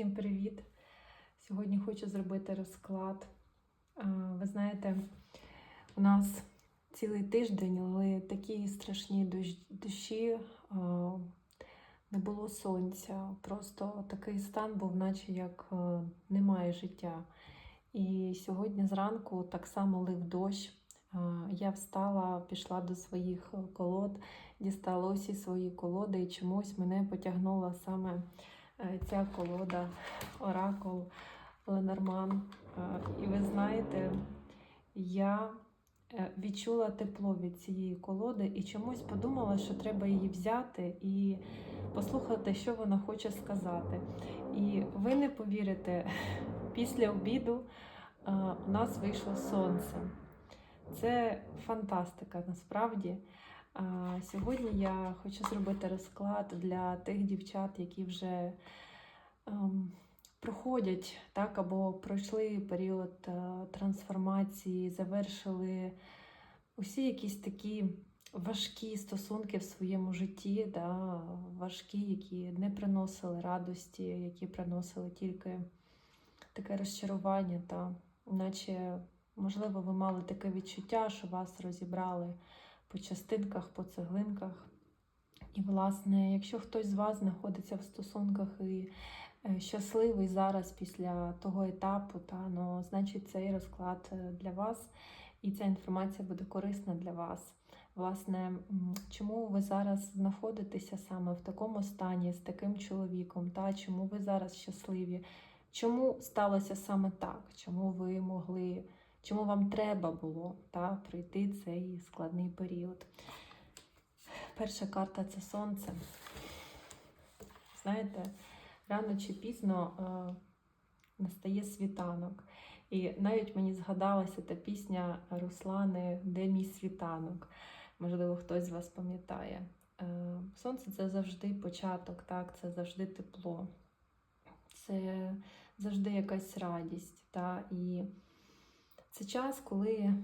Всім привіт! Сьогодні хочу зробити розклад. Ви знаєте, у нас цілий тиждень але такі страшні дощ- дощі, не було сонця. Просто такий стан був, наче як е, немає життя. І сьогодні зранку так само лив дощ. Я встала, пішла до своїх е, колод, дістала усі свої колоди, і чомусь мене потягнула саме е, ця колода Оракул Ленорман. Е, І ви знаєте, я е, відчула тепло від цієї колоди і чомусь подумала, що треба її взяти і послухати, що вона хоче сказати. І ви не повірите, після обіду е, у нас вийшло сонце. Це фантастика насправді. Сьогодні я хочу зробити розклад для тих дівчат, які вже ем, проходять так, або пройшли період е, трансформації, завершили усі якісь такі важкі стосунки в своєму житті, да, важкі, які не приносили радості, які приносили тільки таке розчарування, та, наче, можливо, ви мали таке відчуття, що вас розібрали по частинках, по цеглинках. І, власне, якщо хтось з вас знаходиться в стосунках і е, щасливий зараз після того етапу, та, ну, значить цей розклад е, для вас і ця інформація буде корисна для вас. Власне, чому ви зараз знаходитеся саме в такому стані з таким чоловіком? Та? Чому ви зараз щасливі? Чому сталося саме так? Чому ви могли, чому вам треба було та, пройти цей складний період? Перша карта це сонце. Знаєте, рано чи пізно е, настає світанок. І навіть мені згадалася та пісня Руслани Де мій світанок? Можливо, хтось з вас пам'ятає. Е, Сонце це завжди початок, так, це завжди тепло, це завжди якась радість. Та? І це час, коли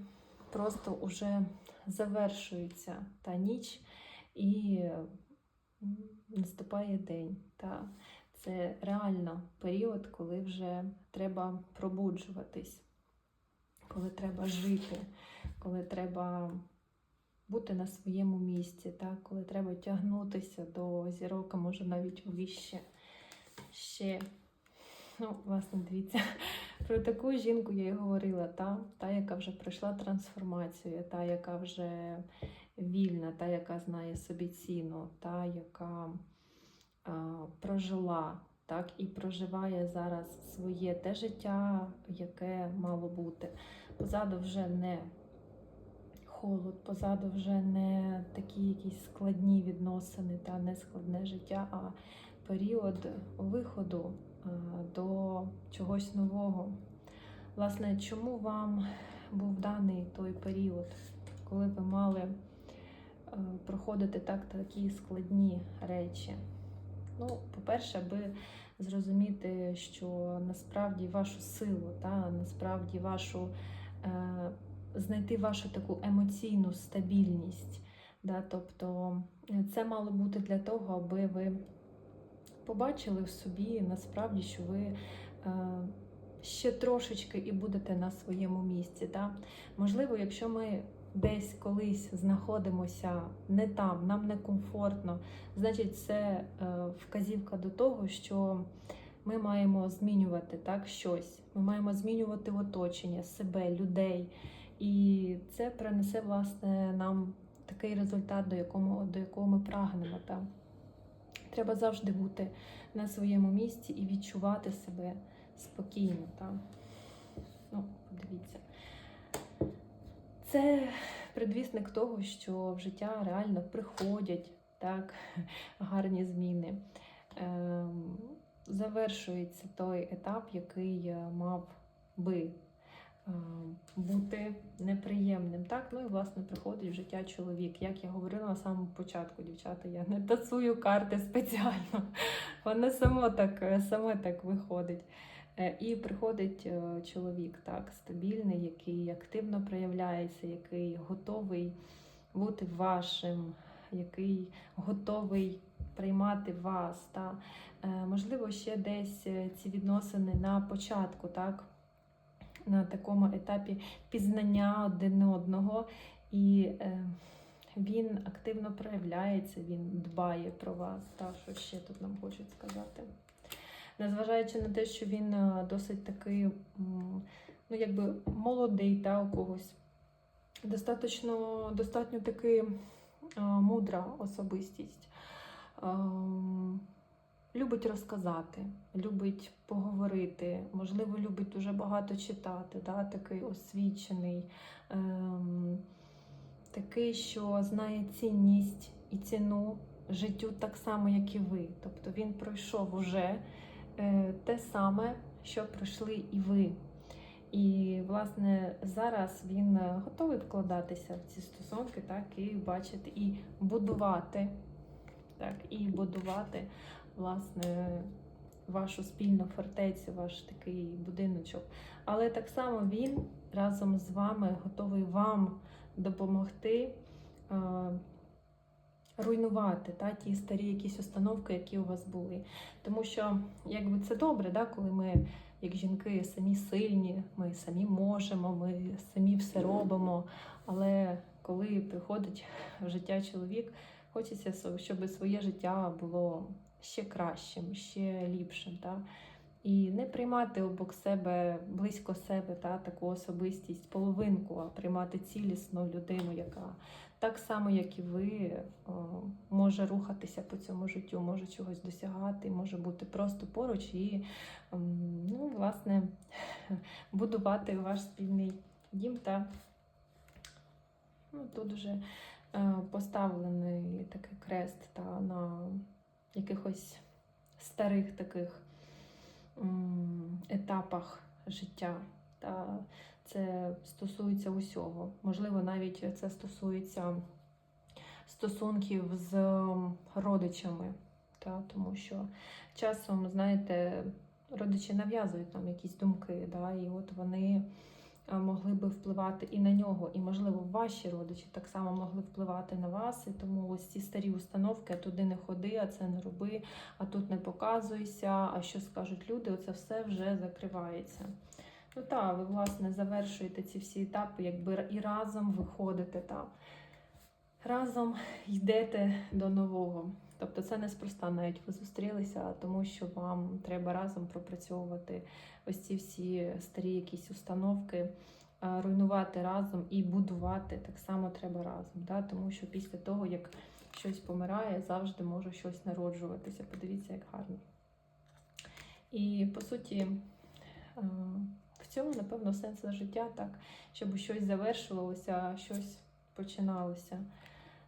просто уже завершується та ніч і наступає день. Та? Це реально період, коли вже треба пробуджуватись, коли треба жити, коли треба бути на своєму місці, та? коли треба тягнутися до зірок, а може навіть вище. Ще, ну, власне, дивіться, про таку жінку я і говорила, та, та, яка вже пройшла трансформацію, та, яка вже вільна, та, яка знає собі ціну, та, яка а, прожила так, і проживає зараз своє те життя, яке мало бути. Позаду вже не холод, позаду вже не такі якісь складні відносини та не складне життя, а період виходу а, до чогось нового. Власне, чому вам був даний той період, коли ви мали е, проходити так такі складні речі? Ну, по-перше, аби зрозуміти, що насправді вашу силу, та насправді вашу е, знайти вашу таку емоційну стабільність. Да? Тобто е, це мало бути для того, аби ви побачили в собі насправді, що ви ще трошечки і будете на своєму місці. Да? Можливо, якщо ми десь колись знаходимося не там, нам некомфортно, значить це е, вказівка до того, що ми маємо змінювати так щось. Ми маємо змінювати оточення, себе, людей. І це принесе власне нам такий результат, до якого, до якого ми прагнемо. Так? Треба завжди бути на своєму місці і відчувати себе спокійно. Так? Ну, подивіться. Це предвісник того, що в життя реально приходять так, гарні зміни. Ем, завершується той етап, який мав би е, бути неприємним. Так? Ну і власне приходить в життя чоловік. Як я говорила на самому початку, дівчата, я не тасую карти спеціально. Воно само так, е, саме так виходить. Е, І приходить е, чоловік так, стабільний, який активно проявляється, який готовий бути вашим, який готовий приймати вас. Та, е, можливо, ще десь ці відносини на початку, так? На такому етапі пізнання один одного, і він активно проявляється, він дбає про вас. Та, що ще тут нам хочуть сказати. Незважаючи на те, що він е, досить такий, ну, якби молодий та, у когось, достатньо, достатньо таки е, мудра особистість. Ем, Любить розказати, любить поговорити, можливо, любить дуже багато читати, да? такий освічений, ем, такий, що знає цінність і ціну життю так само, як і ви. Тобто він пройшов уже е, те саме, що пройшли і ви. І, власне, зараз він е, готовий вкладатися в ці стосунки, так, і бачити, і будувати, так, і будувати, власне, вашу спільну фортецю, ваш такий будиночок. Але так само він разом з вами готовий вам допомогти е, руйнувати та, ті старі якісь установки, які у вас були. Тому що, якби це добре, да, коли ми, як жінки, самі сильні, ми самі можемо, ми самі все робимо. Але коли приходить в життя чоловік, хочеться, щоб своє життя було ще кращим, ще ліпшим. Та? І не приймати обок себе, близько себе та, таку особистість, половинку, а приймати цілісну людину, яка так само, як і ви, може рухатися по цьому життю, може чогось досягати, може бути просто поруч і, ем, ну, власне, будувати ваш спільний дім. Та ну, тут вже е, поставлений такий крест та, на якихось старих таких етапах життя. Та це стосується усього. Можливо, навіть це стосується стосунків з родичами. Та, тому що часом, знаєте, родичі нав'язують нам якісь думки, да, і от вони могли би впливати і на нього, і, можливо, ваші родичі так само могли впливати на вас. І тому ось ці старі установки, а туди не ходи, а це не роби, а тут не показуйся, а що скажуть люди, оце все вже закривається. Ну так, ви, власне, завершуєте ці всі етапи, якби і разом виходите там. Разом йдете до нового. Тобто це неспроста навіть ви зустрілися, тому що вам треба разом пропрацьовувати ось ці всі старі якісь установки, руйнувати разом і будувати так само треба разом. Да? Тому що після того, як щось помирає, завжди може щось народжуватися. Подивіться, як гарно. І по суті, е, в цьому, напевно, сенс життя так, щоб щось завершувалося, щось починалося.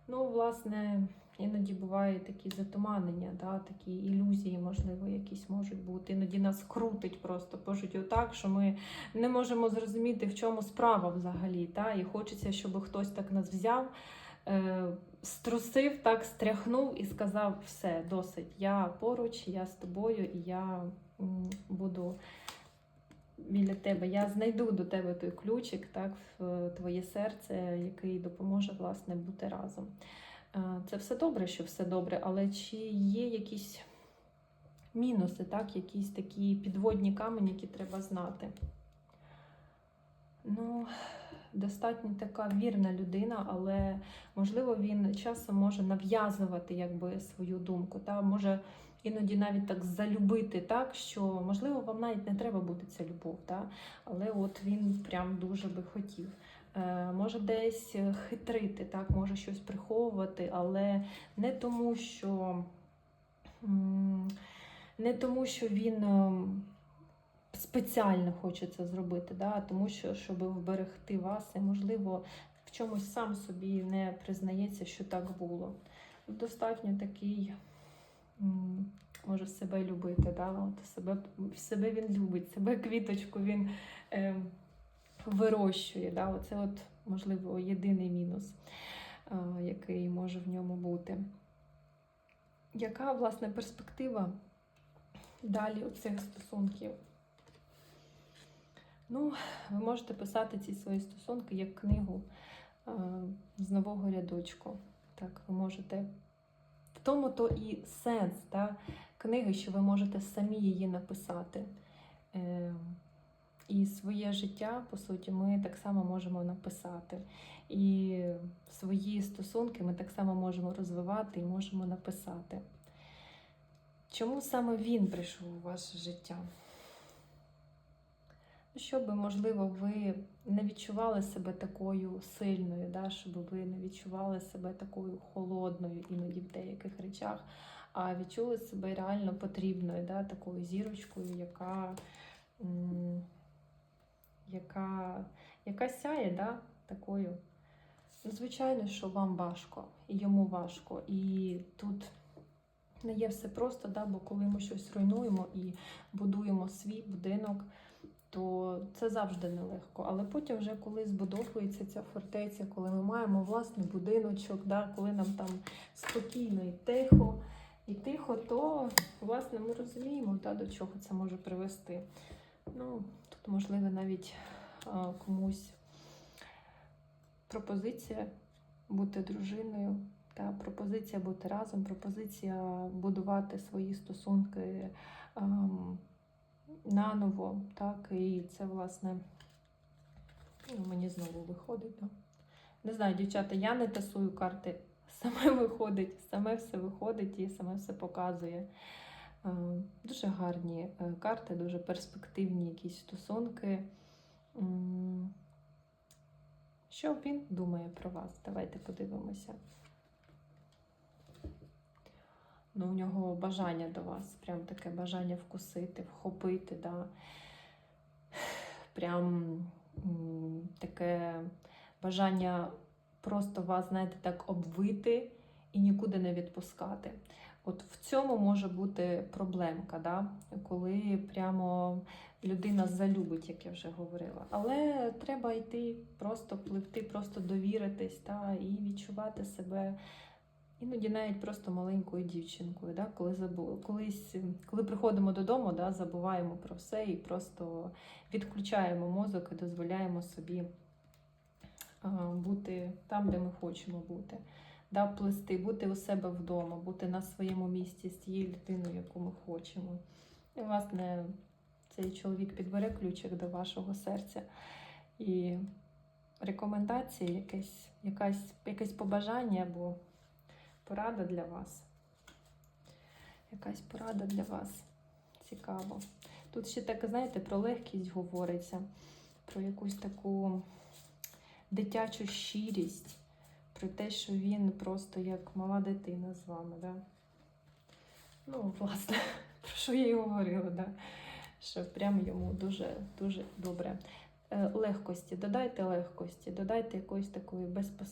Ну, власне, іноді бувають такі затуманення, да, такі ілюзії, можливо, якісь можуть бути. Іноді нас крутить просто по життю так, що ми не можемо зрозуміти, в чому справа взагалі. Та? І хочеться, щоб хтось так нас взяв, е, струсив, так стряхнув і сказав: все, досить, я поруч, я з тобою, і я м, буду біля тебе. Я знайду до тебе той ключик, так, в твоє серце, який допоможе власне бути разом. Е, Це все добре, що все добре, але чи є якісь мінуси, так, якісь такі підводні камені, які треба знати? Ну, достатньо така вірна людина, але можливо він часом може нав'язувати якби, свою думку. Та? Може іноді навіть так залюбити, так, що можливо вам навіть не треба бути ця любов, та? але от він прям дуже би хотів. Е, може десь хитрити, так, може щось приховувати, але не тому, що не тому, що він ем, спеціально хоче це зробити, да, а тому що щоб вберегти вас, і можливо в чомусь сам собі не признається, що так було. Достатньо такий може себе любити, да? От себе, себе він любить, себе квіточку він е, вирощує. Да? Оце от, можливо, єдиний мінус, е, який може в ньому бути. Яка, власне, перспектива далі у цих стосунків? Ну, ви можете писати ці свої стосунки як книгу е, з нового рядочку. Так, ви можете. В тому то і сенс, та, книги, що ви можете самі її написати. І своє життя, по суті, ми так само можемо написати. І свої стосунки ми так само можемо розвивати і можемо написати. Чому саме він прийшов у ваше життя? Ну, Щоб, можливо, ви не відчували себе такою сильною, да? щоб ви не відчували себе такою холодною іноді в деяких речах, а відчули себе реально потрібною, да? такою зірочкою, яка, яка, яка сяє да? такою. Ну, Звичайно, що вам важко, і йому важко. І тут не є все просто, да? бо коли ми щось руйнуємо і будуємо свій будинок, то це завжди нелегко. Але потім, вже коли збудовується ця фортеця, коли ми маємо власний будиночок, да? коли нам там спокійно і тихо, і тихо, то власне ми розуміємо, да, до чого це може привести. Ну, можливо навіть комусь пропозиція бути дружиною, та пропозиція бути разом, пропозиція будувати свої стосунки ем, наново. Так, і це, власне, ну, мені знову виходить. Да? Не знаю, дівчата, я не тасую карти. Саме виходить, саме все виходить і саме все показує. Дуже гарні е, карти, дуже перспективні якісь стосунки. Що він думає про вас? Давайте подивимося. Ну, у нього бажання до вас, прям таке бажання вкусити, вхопити, да. Прям таке бажання просто вас, знаєте, так обвити і нікуди не відпускати. От в цьому може бути проблемка, да? коли прямо людина залюбить, як я вже говорила. Але треба йти, просто пливти, просто довіритись та, і відчувати себе іноді навіть просто маленькою дівчинкою. Да? Коли, забу... Колись, коли приходимо додому, да, забуваємо про все і просто відключаємо мозок і дозволяємо собі бути там, де ми хочемо бути. Да, плести, бути у себе вдома, бути на своєму місці з тією людиною, яку ми хочемо. І, власне, цей чоловік підбере ключик до вашого серця. І рекомендації, якесь, якась, якесь побажання або порада для вас. Якась порада для вас. Цікаво. Тут ще так, знаєте, про легкість говориться, про якусь таку дитячу щирість про те, що він просто як мала дитина з вами, да? Ну, власне, про що я і говорила, да? що прям йому дуже дуже добре. Е, Легкості, додайте легкості, додайте якоїсь такої безпосередньої.